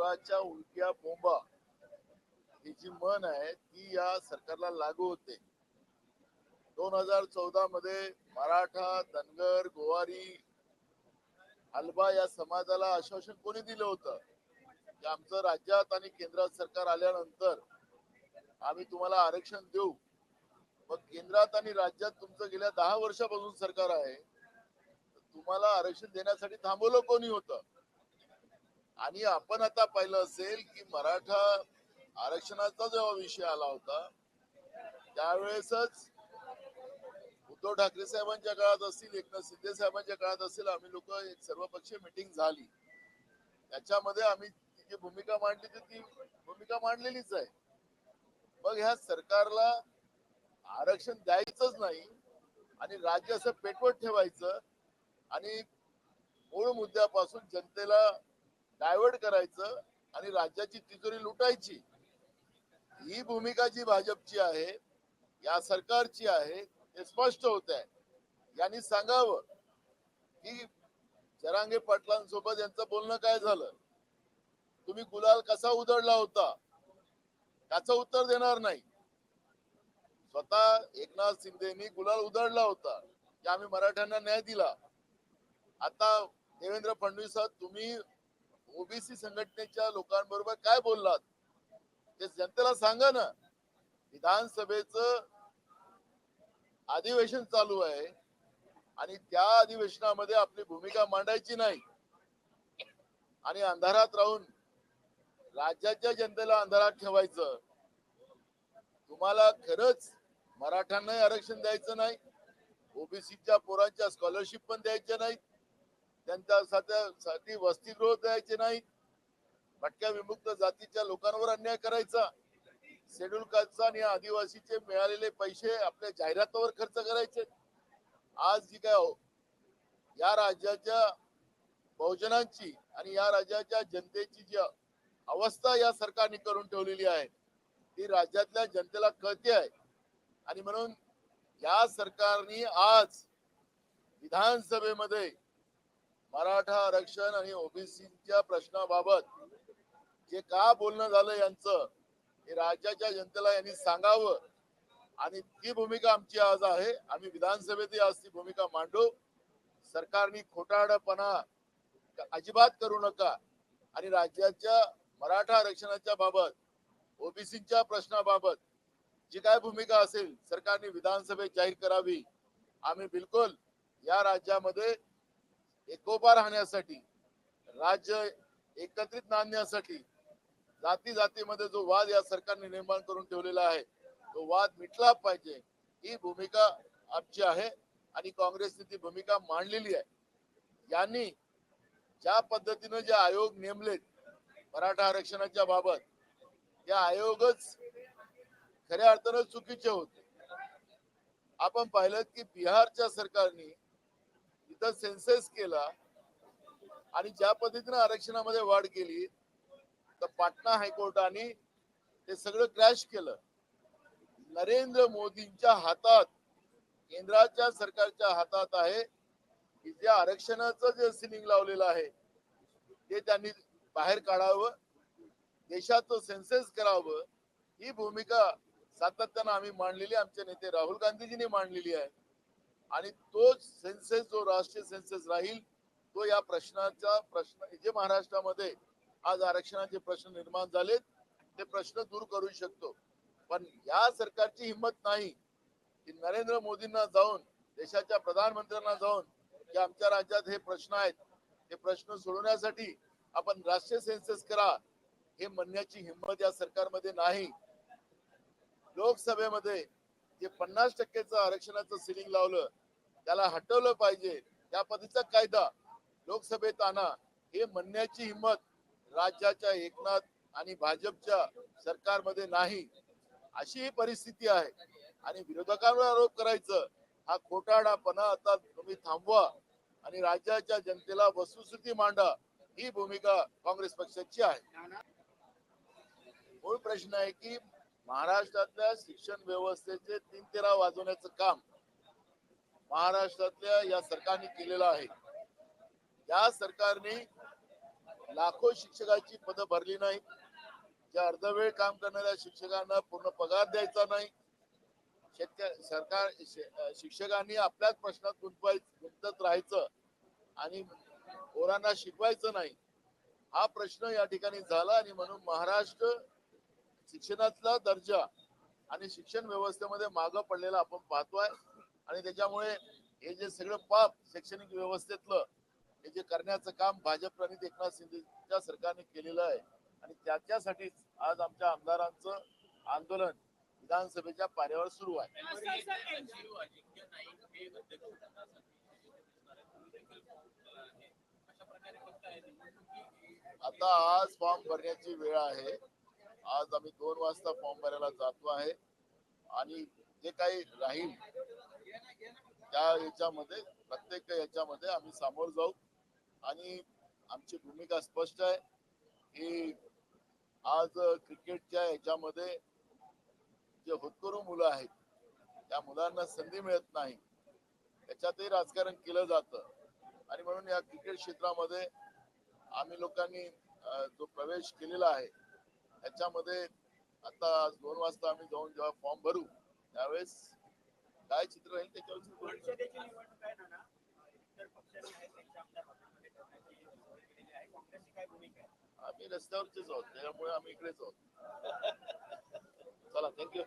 चोराच्या उलट्या बोंबा ही जी मन आहे ती या सरकारला लागू होते. दोन हजार चौदा मध्ये मराठा धनगर गोवारी हलबा या समाजाला आश्वासन कोणी दिलं होतं? की आमचं राज्यात आणि केंद्रात सरकार आल्यानंतर आम्ही तुम्हाला आरक्षण देऊ. मग केंद्रात आणि राज्यात तुमचं गेल्या दहा वर्षापासून सरकार आहे. तुम्हाला आरक्षण देण्यासाठी थांबवलं कोणी होतं? आणि आपण आता पाहिलं असेल की मराठा आरक्षणाचा जेव्हा विषय आला होता त्यावेळेसच उद्धव ठाकरे साहेबांच्या काळात असतील एकनाथ शिंदे साहेबांच्या काळात असेल आम्ही लोक एक सर्वपक्षीय मिटिंग झाली. त्याच्यामध्ये आम्ही ती जी भूमिका मांडली होती ती भूमिका मांडलेलीच आहे. मग ह्या सरकारला आरक्षण द्यायचंच नाही आणि राज्य असं पेटवत ठेवायचं आणि मूळ मुद्द्यापासून जनतेला डायव्हर्ट करायचं आणि राज्याची तिजोरी लुटायची. ही भूमिका जी भाजपची आहे या सरकारची आहे हे स्पष्ट होत आहे यांनी सांगावं की जरांगे पाटलांसोबत यांचं बोलणं काय झालं? तुम्ही गुलाल कसा उधळला होता? त्याचं उत्तर देणार नाही. स्वतः एकनाथ शिंदेनी गुलाल उधळला होता की आम्ही मराठ्यांना न्याय दिला. आता देवेंद्र फडणवीस तुम्ही ओबीसी संघटनेच्या लोकांबरोबर काय बोललात? ते जनतेला सांगा ना. विधानसभेचं अधिवेशन चालू आहे आणि त्या अधिवेशनामध्ये आपली भूमिका मांडायची नाही. आणि अंधारात राहून राज्याच्या जनतेला अंधारात ठेवायचं. तुम्हाला खरंच मराठ्यांनाही आरक्षण द्यायचं नाही. ओबीसीच्या पोरांच्या स्कॉलरशिप पण द्यायच्या नाहीत. त्यांच्या साठी वसतिगृह द्यायचे नाहीत भटक्या विमुक्त जातीच्या लोकांवर अन्याय करायचा. शेड्यूल कास्टचा आणि आदिवासीचे मिळालेले पैसे आपल्या जाहिरातावर खर्च करायचे. आज जी काय हो- या राज्याच्या बहुजनांची आणि या राज्याच्या जनतेची जी अवस्था या सरकारने करून ठेवलेली आहे ती राज्यातल्या जनतेला कळते आहे. आणि म्हणून या सरकारने आज विधानसभेमध्ये मराठा आरक्षण आणि ओबीसीच्या प्रश्नाबाबत जे का बोलणं झालं यांचं हे राज्याच्या जनतेला यांनी सांगावं. आणि ती भूमिका आमची आज आहे. आम्ही विधानसभेत आज ती भूमिका मांडू. सरकारने खोटाडपणा अजिबात करू नका. आणि राज्याच्या मराठा आरक्षणाच्या बाबत ओबीसीच्या प्रश्नाबाबत जी काय भूमिका असेल सरकारने विधानसभेत जाहीर करावी. आम्ही बिलकुल या राज्यामध्ये एकोपा राहण्यासाठी राज्य एकत्रित नांदण्यासाठी जाती जातीमध्ये जो वाद या सरकारने निर्माण करून ठेवलेला आहे तो वाद मिटला पाहिजे. ही भूमिका आमची आहे आणि काँग्रेसने ती भूमिका मांडलेली आहे. यांनी ज्या पद्धतीनं जे आयोग नेमलेत मराठा आरक्षणाच्या बाबत त्या आयोगच खऱ्या अर्थानं चुकीचे होते. आपण पाहिलं की बिहारच्या सरकारने तिथं सेन्सेस केला आणि ज्या पद्धतीनं आरक्षणामध्ये वाढ केली तर पाटणा हायकोर्टाने ते सगळं क्रॅश केलं. नरेंद्र मोदींच्या हातात केंद्राच्या सरकारच्या हातात आहे की जे आरक्षणाचं जे सिलिंग लावलेलं आहे ते त्यांनी बाहेर काढावं देशाचं सेन्सेस करावं ही भूमिका सातत्यानं आम्ही मांडलेली आमचे नेते राहुल गांधीजींनी मांडलेली आहे. आणि तोच सेन्सेस जो राष्ट्रीय सेन्सेस राहील तो या प्रश्नाचा प्रश्न जे महाराष्ट्रामध्ये आज आरक्षणाचे प्रश्न निर्माण झालेत ते प्रश्न दूर करू शकतो. पण या सरकारची हिंमत नाही की नरेंद्र मोदींना जाऊन देशाच्या प्रधानमंत्र्यांना जाऊन की आमच्या राज्यात हे प्रश्न आहेत हे प्रश्न सोडवण्यासाठी आपण राष्ट्रीय सेन्सेस करा हे म्हणण्याची हिंमत या सरकारमध्ये नाही. लोकसभेमध्ये जे पन्नास टक्केचं आरक्षणाचं सिलिंग लावलं त्याला हटवलं पाहिजे त्या पद्धतीचा कायदा लोकसभेत आणा हे म्हणण्याची हिंमत राज्याच्या एकनाथ आणि भाजपच्या सरकारमध्ये नाही. अशी ही परिस्थिती आहे. आणि विरोधकांवर आरोप करायचं हा खोटाडापणा आता तुम्ही थांबवा आणि राज्याच्या जनतेला वस्तुस्थिती मांडा ही भूमिका काँग्रेस पक्षाची आहे. मूळ प्रश्न आहे की महाराष्ट्रातल्या शिक्षण व्यवस्थेचे तीन तेरा वाजवण्याचं काम महाराष्ट्रातल्या या सरकारने केलेलं आहे. या सरकारने लाखो शिक्षकाची पदं भरली नाही ज्या अर्धवेळ काम करणाऱ्या शिक्षकांना पूर्ण पगार द्यायचा नाही. सरकार शिक्षकांनी आपल्याच प्रश्नात गुंतवाय गुंतत राहायचं आणि पोरांना शिकवायचं नाही. हा प्रश्न या ठिकाणी झाला आणि म्हणून महाराष्ट्र शिक्षणातला दर्जा आणि शिक्षण व्यवस्थेमध्ये मागं पडलेला आपण पाहतोय. आणि त्याच्यामुळे हे जे सगळं पाप शैक्षणिक व्यवस्थेतलं हे जे करण्याचं काम भाजप आणि एकनाथ शिंदेच्या सरकारने केलेलं आहे आणि त्याच्यासाठीच आज आमच्या आमदारांचं आंदोलन विधानसभेच्या पाऱ्यावर सुरू आहे. आता आज फॉर्म भरण्याची वेळ आहे. आज आम्ही दोन वाजता फॉर्म भरायला जातो आहे. आणि जे काही राहील त्या याच्यामध्ये प्रत्येक याच्यामध्ये आम्ही सामोर जाऊ. आणि आमची भूमिका स्पष्ट आहे. की आज क्रिकेटच्या याच्यामध्ये जे होतकरू मुलं आहेत त्या मुलांना संधी मिळत नाही. त्याच्यातही राजकारण केलं जातं. आणि म्हणून या क्रिकेट क्षेत्रामध्ये आम्ही लोकांनी जो प्रवेश केलेला आहे त्याच्यामध्ये आता आज दोन वाजता आम्ही जाऊन जेव्हा फॉर्म भरू त्यावेळेस काय चित्र राहील त्याच्यावर आहे आम्ही रस्त्यावरचेच आहोत त्याच्यामुळे आम्ही इकडेच आहोत चला थँक्यू